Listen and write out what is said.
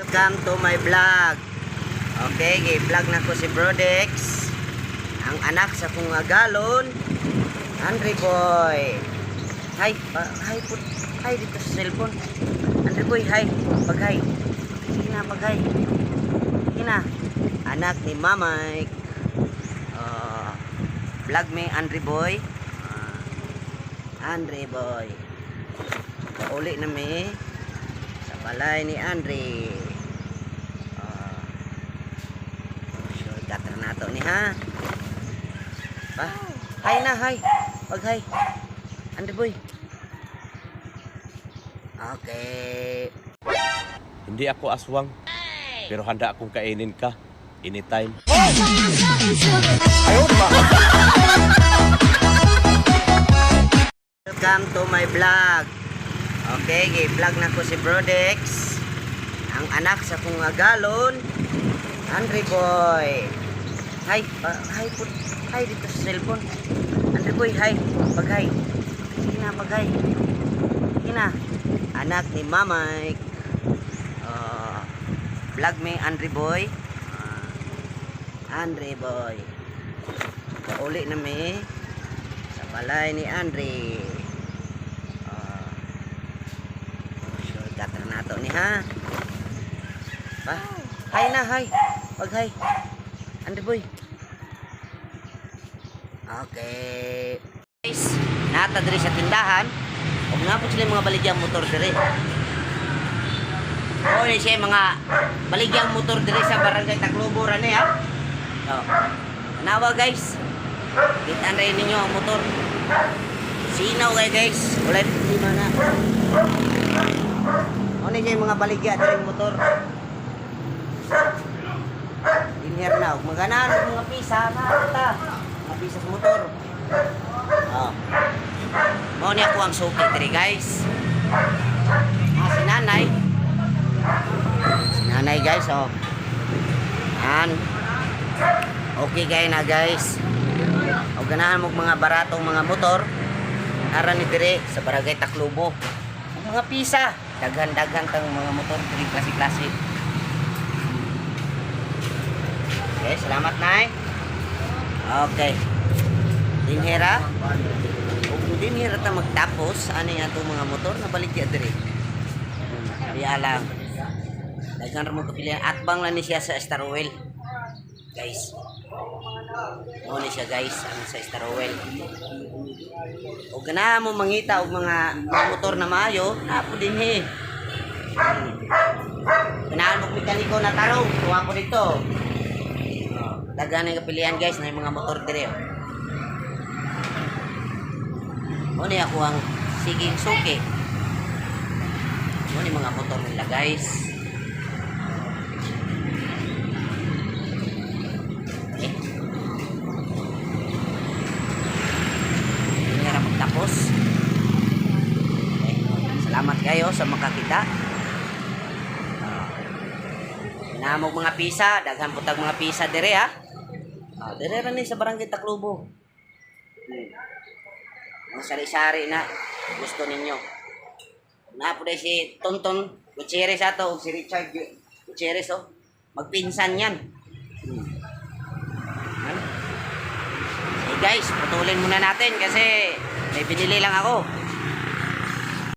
Welcome to my vlog. Okay, gi-vlog na ko si Brodex. Ang anak sa kong galon. Andre boy. Hi, pa, hi po. Hi dito sa cellphone. Andre boy, hi. Pag-hi. Sige na, pag-hi. Sige na. Anak ni Mamay. Uh, vlog me, Andre boy. Ah, Andre boy. Pauli na mi sa balay ni Andre. Uh, sure, gatar na to ni ha. Pa, hi na, hi. Pag hi. Andre boy. Okay. Hindi ako aswang. Pero handa akong kainin ka. Anytime. Welcome to my vlog. Okay, gi-vlog na ko si Brodex. Ang anak sa kong galon. Andre boy. Hi, pa, hi po. Hi dito sa cellphone. Andre boy, hi. Pag-hi. Sige na, pag-hi. Sige na. Anak ni Mamay. Uh, vlog me, Andre boy. Ah, Andre boy. Pauli na mi sa balay ni Andre. Ah. sure, gatar ni ha. Pa, hi na, hi. Pag hi. Andre boy. Okay. Guys, nata diri sa tindahan. Nga po sila mga baligyang motor diri. O, ni siya mga baligyang motor diri sa barangay Taclobo rani ha. Oh. Nawa guys. Kita na rin ninyo ang motor. Sinaw kayo guys. Ulit. Lima na. O ni siya yung mga baligya diri motor. Inher na. Huwag Maganahan ang mga pisa na ata. Mga pisa sa motor. Oh. Mao ni ako ang suki diri guys. Ah, si nanay. Si nanay guys oh. Yan. Okay kayo na guys. O ganahan mo mga baratong mga motor. Ara ni dire sa barangay Taclobo. Ang mga pisa. Daghan-daghan tang mga motor diri klase-klase. Okay, salamat nay. Okay. Dinhera. Kung dinhera ta magtapos, ano yan itong mga motor na balik ya dire. Kaya lang. Daghan ra mo kapilian. Atbang lang ni siya sa Star Oil. Guys. Mo ni siya guys ang sa Star Oil. O ganahan mo mangita og mga, motor na maayo, napo din he. Ganahan mo mekaniko na tarong, tuwa ko dito. Daghan ang kapilian guys na yung mga motor dire. oh. Mo ni ako ang siging suki. Mo ni mga motor nila guys. Eh. Hindi na magtapos. Okay. Salamat kayo sa makakita. Namog mga pisa, daghan putag mga pisa dire ha. Ah, dire ra ni sa barangay Taclobo. Hmm. Ang sari-sari na gusto ninyo. Na po si Tonton Gutierrez ato ug si Richard Gu- Gutierrez oh. Magpinsan yan. Hmm. Eh guys, putulin muna natin kasi may binili lang ako.